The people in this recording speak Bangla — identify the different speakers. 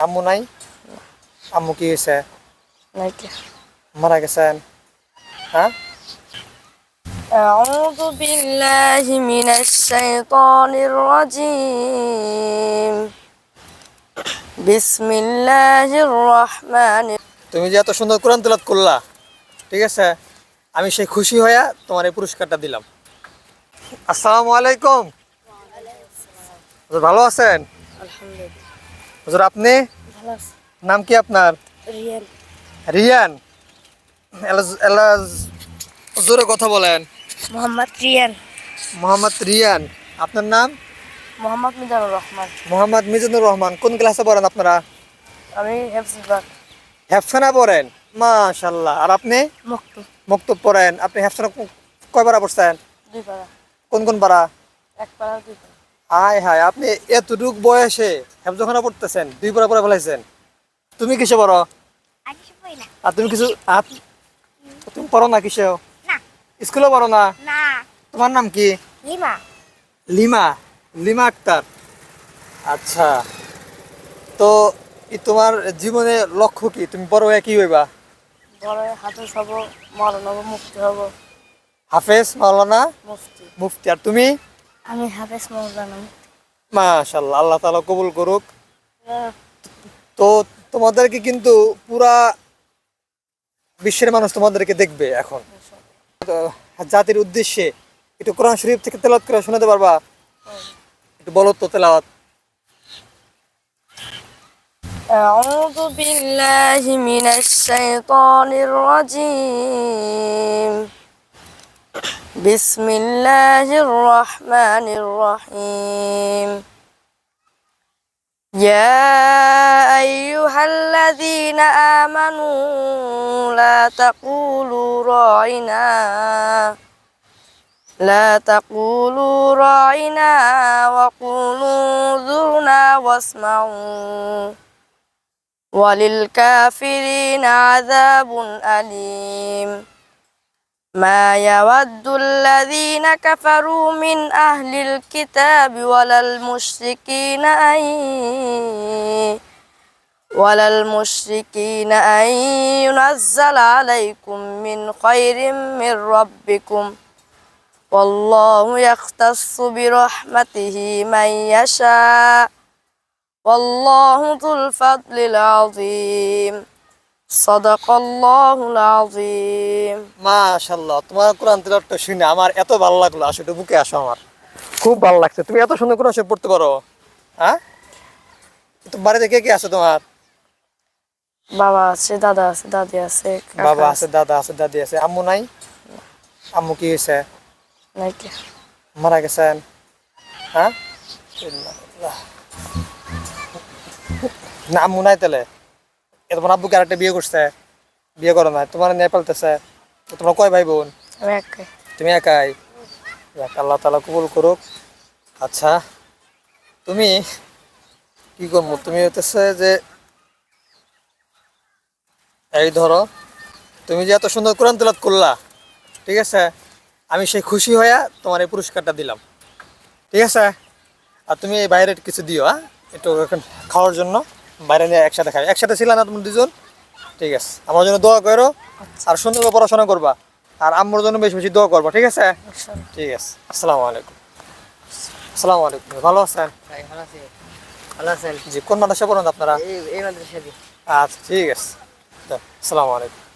Speaker 1: আম্মু নাই আম্মু কি হয়েছে
Speaker 2: নাকি
Speaker 1: মারা গেছেন হ্যাঁ
Speaker 2: أعوذ بالله من الشيطان الرجيم بسم الله الرحمن
Speaker 1: তুমি যে এত সুন্দর কোরআন তেলাত করলা ঠিক আছে আমি সেই খুশি হইয়া তোমার এই পুরস্কারটা দিলাম আসসালামু আলাইকুম হুজুর ভালো আছেন
Speaker 2: আলহামদুলিল্লাহ
Speaker 1: হুজুর আপনি? নাম কি আপনার?
Speaker 2: রিয়ান।
Speaker 1: রিয়ান? জোরে কথা বলেন।
Speaker 2: মোহাম্মদ রিয়ান।
Speaker 1: মোহাম্মদ রিয়ান। আপনার নাম?
Speaker 2: মোহাম্মদ মিজানুর রহমান।
Speaker 1: মোহাম্মদ মিজানুর রহমান। কোন ক্লাসে পড়েন আপনারা?
Speaker 2: আমি হেফজবাগ
Speaker 1: হেফসানা পড়েন? মাশাল্লাহ আর আপনি?
Speaker 2: মুক্ত
Speaker 1: মক্তব পড়েন। আপনি হেফসানা কয় পারা পড়ছেন?
Speaker 2: দুই পাড়া
Speaker 1: কোন কোন পারা
Speaker 2: এক পাড়া দুই পাড়া।
Speaker 1: হায় হায় আপনি এতটুক বয়সে হেফজখানা পড়তেছেন দুই পারা পড়ে ফেলাইছেন। তুমি কিসে পড়ো? আর তুমি কিছু তুমি পড়ো না
Speaker 3: কিসে?
Speaker 1: স্কুলে পড়ো না? তোমার নাম কি?
Speaker 3: লিমা।
Speaker 1: লিমা। লিমা আক্তার। আচ্ছা। তো তোমার জীবনে লক্ষ্য কি? তুমি বড় হয়ে কি হইবা?
Speaker 2: বড় হাতে হব হব মুক্তি হব।
Speaker 1: হাফেজ মাওলানা?
Speaker 2: মুফতি।
Speaker 1: মুফতি। আর তুমি?
Speaker 2: আমি হাফেজ মৌলানা
Speaker 1: মাশাল্লাহ আল্লাহ তালা কবুল করুক তো তোমাদেরকে কিন্তু পুরা বিশ্বের মানুষ তোমাদেরকে দেখবে এখন তো জাতির উদ্দেশ্যে একটু কোরআন শরীফ থেকে তেলাওয়াত করে শোনাতে পারবা একটু বলো তো তেলাওয়াত
Speaker 2: أعوذ بالله من الشيطان الرجيم بسم الله الرحمن الرحيم. يا أيها الذين آمنوا لا تقولوا راعنا. لا تقولوا راعنا وقولوا انظرنا واسمعوا. وللكافرين عذاب أليم. ما يود الذين كفروا من أهل الكتاب ولا المشركين أن ولا المشركين أن ينزل عليكم من خير من ربكم والله يختص برحمته من يشاء والله ذو الفضل العظيم صدق الله العظيم
Speaker 1: মাশাল্লাহ তোমার কোরআন তেলাওয়াতটা শুনে আমার এত ভালো লাগল বুকে আসো আমার। খুব ভালো লাগছে। তুমি এত সুন্দর কোরআন শরীফ পড়তে পারো হ্যাঁ? বাড়িতে কে কে আছে তোমার?
Speaker 2: বাবা আছে দাদা আছে দাদি আছে
Speaker 1: বাবা আছে। দাদা আছে দাদি আছে। আম্মু নাই? আম্মু কি হয়েছে?
Speaker 2: নাকি
Speaker 1: মারা গেছেন? হ্যাঁ? না আম্মু নাই তাহলে? তোমার আব্বুকে আরেকটা বিয়ে করছে? বিয়ে করো না তোমার নিয়ে পালতেছে। তোমার কয় ভাই বোন তুমি একাই? আল্লাহ তালা কবুল করুক। আচ্ছা তুমি কি করব? তুমি হতেছে যে এই ধরো তুমি যে এত সুন্দর কোরআন তেলাত করলা ঠিক আছে? আমি সেই খুশি হইয়া তোমার এই পুরস্কারটা দিলাম। ঠিক আছে? আর তুমি এই বাইরে কিছু দিও হ্যাঁ? একটু এখন খাওয়ার জন্য। বাইরে নিয়ে একসাথে খাই একসাথে ছিল না তুমি দুজন? ঠিক আছে। আমার জন্য দোয়া করো আর সুন্দর পড়াশোনা করবা। আর আমার জন্য বেশি বেশি দোয়া করবা ঠিক আছে? ঠিক আছে। আসসালামু আলাইকুম। আসসালামু আলাইকুম। ভালো আছেন?
Speaker 4: ভালো আছেন?
Speaker 1: জি কোন মাদ্রাসা পড়েন আপনারা? আচ্ছা ঠিক আছে। আসসালামু আলাইকুম।